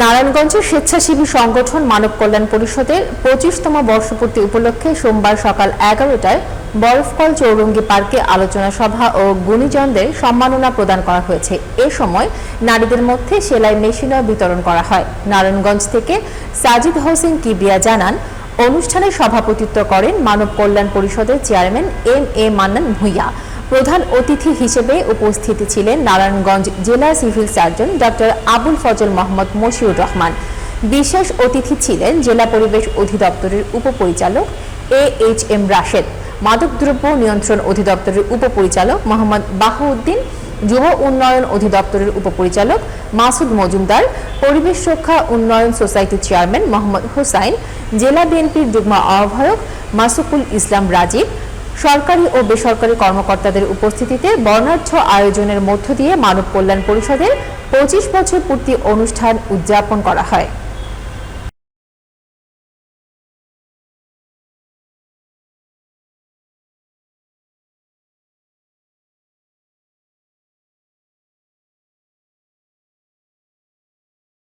নারায়ণগঞ্জের স্বেচ্ছাসেবী সংগঠন মানব কল্যাণ পরিষদের পঁচিশতম বর্ষপূর্তি উপলক্ষে সোমবার সকাল এগারোটায় বরফকল চৌরঙ্গি পার্কে আলোচনা সভা ও গুণীজনদের সম্মাননা প্রদান করা হয়েছে। এ সময় নারীদের মধ্যে সেলাই মেশিনও বিতরণ করা হয়। নারায়ণগঞ্জ থেকে সাজিদ হোসেন কিবিয়া জানান, অনুষ্ঠানে সভাপতিত্ব করেন মানব কল্যাণ পরিষদের chairman M A Mannan Bhuiyan. প্রধান অতিথি হিসেবে উপস্থিত ছিলেন নারায়ণগঞ্জ জেলা civil surgeon doctor Abul Fazal Mohammad Moshiur Rahman. বিশেষ অতিথি ছিলেন জেলা পরিবেশ অধিদপ্তরের উপপরিচালক এ এইচ এম রাশেদ মাদকদ্রব্য নিয়ন্ত্রণ অধিদপ্তরের উপপরিচালক মোহাম্মদ বাহাউদ্দিন, যুব উন্নয়ন অধিদপ্তরের উপপরিচালক মাসুদ মজুমদার, পরিবেশ রক্ষা উন্নয়ন সোসাইটির চেয়ারম্যান মোহাম্মদ হুসাইন, জেলা বিএনপির যুগ্ম আহ্বায়ক মাসুকুল ইসলাম রাজীব সরকারি ও বেসরকারি কর্মকর্তাদের উপস্থিতিতে বর্ণাঢ্য আয়োজনের মধ্য দিয়ে মানব কল্যাণ পরিষদের পঁচিশ বছর পূর্তি অনুষ্ঠান উদযাপন করা হয়।